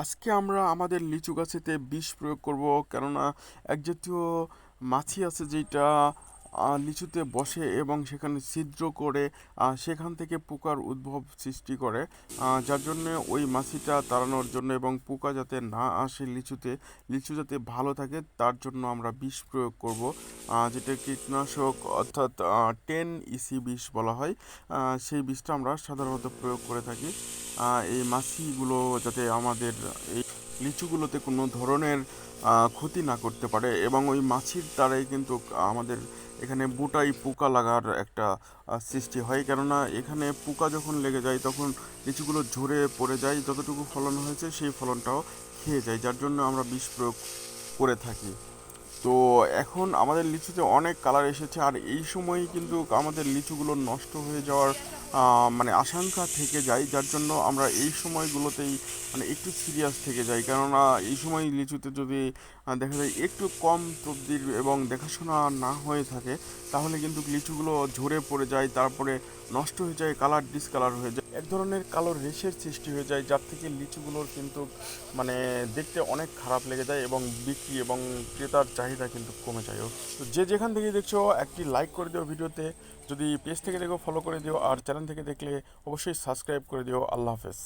আজকে আমরা আমাদের লিচু গাছেতে বিষ প্রয়োগ করব। কেননা এক জাতীয় মাছি আছে যেটা লিচুতে বসে এবং সেখানে ছিদ্র করে সেখান থেকে পোকার উদ্ভব সৃষ্টি করে যার জন্য ওই মাছিটা তাড়ানোর জন্য এবং পোকা যাতে না আসে লিচুতে, লিচু যাতে ভালো থাকে তার জন্য আমরা বিষ প্রয়োগ করব যেটা কীটনাশক অর্থাৎ টেন ইসি বিষ বলা হয় সেই বিষটা আমরা সাধারণত প্রয়োগ করে থাকি এই মাছিগুলো যাতে আমাদের এই লিচুগুলোতে কোনো ধরনের ক্ষতি না করতে পারে এবং ওই মাছির দ্বারাই কিন্তু আমাদের এখানে বুটাই পোকা লাগার একটা সৃষ্টি হয়। কেননা এখানে পোকা যখন লেগে যায়, তখন লিচুগুলো ঝরে পড়ে যায়, যতটুকু ফলন হয়েছে সেই ফলনটাও খেয়ে যায়, যার জন্য আমরা বিষ প্রয়োগ করে থাকি। তো এখন আমাদের লিচুতে অনেক কালার এসেছে আর এই সময় কিন্তু আমাদের লিচুগুলো নষ্ট হয়ে যাওয়ার মানে আশঙ্কা থেকে যায়, যার জন্য আমরা এই সময়গুলোতেই মানে একটু সিরিয়াস থেকে যাই। কেননা এই সময় লিচুতে যদি দেখা যায় একটু কম তবদির এবং দেখাশোনা না হয়ে থাকে, তাহলে কিন্তু লিচুগুলো ঝরে পড়ে যায়, তারপরে নষ্ট হয়ে যায় কালার ডিসকালার হয়ে যায়। এক ধরনের কালো রেশের সৃষ্টি হয়ে যায়, যার থেকে লিচুগুলোর কিন্তু মানে দেখতে অনেক খারাপ লেগে যায় এবং বিক্রি এবং ক্রেতার চাহিদা কিন্তু কমে যায়। তো যে যেখান থেকে দেখছ, একটি লাইক করে দিও ভিডিওতে। যদি পেজ থেকে দেখো ফলো করে দিও। আর চ্যানেল থেকে দেখলে অবশ্যই সাবস্ক্রাইব করে দিও। আল্লাহ হাফেজ।